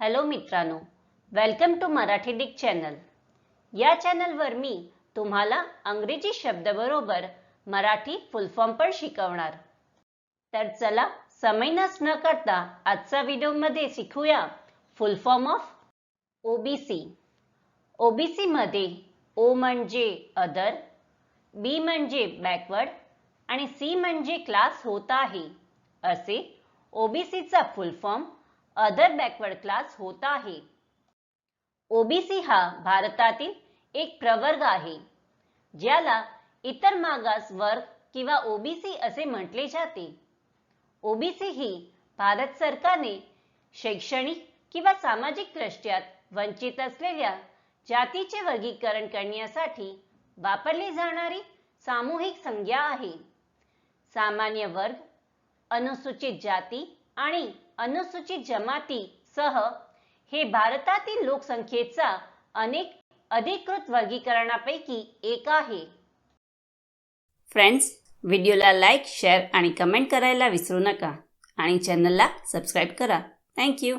Hello मित्रांनो welcome to Marathi डिक channel या चॅनलवर मी तुम्हाला अंग्रेजी शब्दाबरोबर मराठी फुल फॉर्म पण शिकवणार. तर चला समय नस न करता आजचा व्हिडिओमध्ये शिकूया full form of OBC OBC मध्ये ओ म्हणजे अदर बी म्हणजे बॅकवर्ड आणि सी म्हणजे क्लास होत आहे. असे ओबीसीचा full form other backward class होत आहे. ओबीसी हा भारतातील एक प्रवर्ग आहे. ज्याला इतर मागास वर्ग किंवा ओबीसी असे म्हटले जाते. ओबीसी ही भारत सरकारने शैक्षणिक किंवा सामाजिक दृष्ट्यात वंचित असलेल्या जातीचे वर्गीकरण करण्यासाठी वापरली जाणारी सामूहिक संज्ञा आहे. सामान्य वर्ग अनुसूचित जाती आणि अनुसूचित जमाती सह हे भारतातील लोकसंख्येचा अनेक अधिकृत वर्गीकरणापैकी एक आहे. फ्रेंड्स व्हिडिओला लाईक शेअर आणि कमेंट करायला विसरू नका. आणि चॅनलला सबस्क्राईब करा. थँक्यू